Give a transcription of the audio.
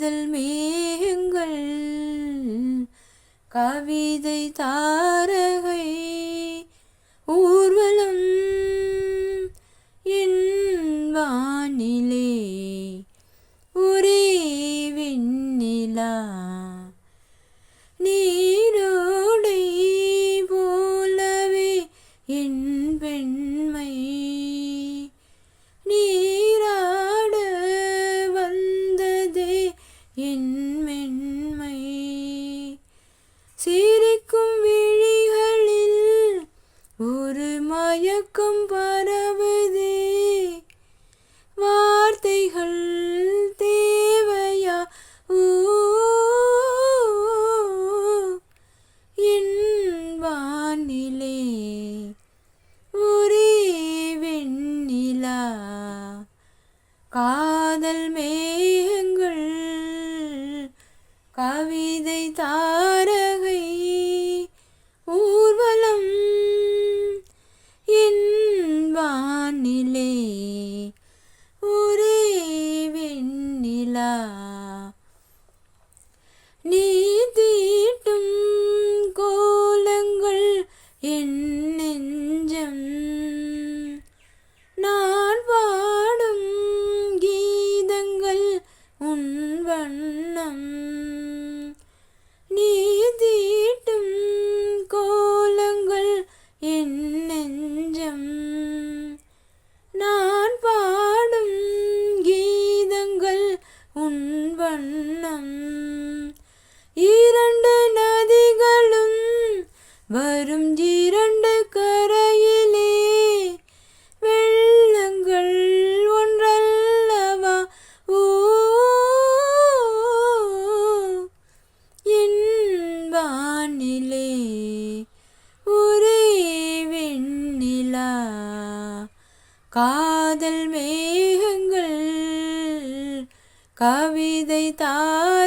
காதல் மேகங்கள் கவிதை தாரக மயக்கம் பரவுதே. வார்த்தைகள் தேவையா? என் வானிலே ஒரே வெண்ணிலா. காதல் மேகங்கள் கவிதை தார வண்ணம் நீ தீட்டும் கோலங்கள் என் நெஞ்சம். நான் பாடும் கீதங்கள் உன் வண்ணம். வானிலே ஒரே வெண்ணிலா காதல் மேகங்கள் கவிதை தாரகை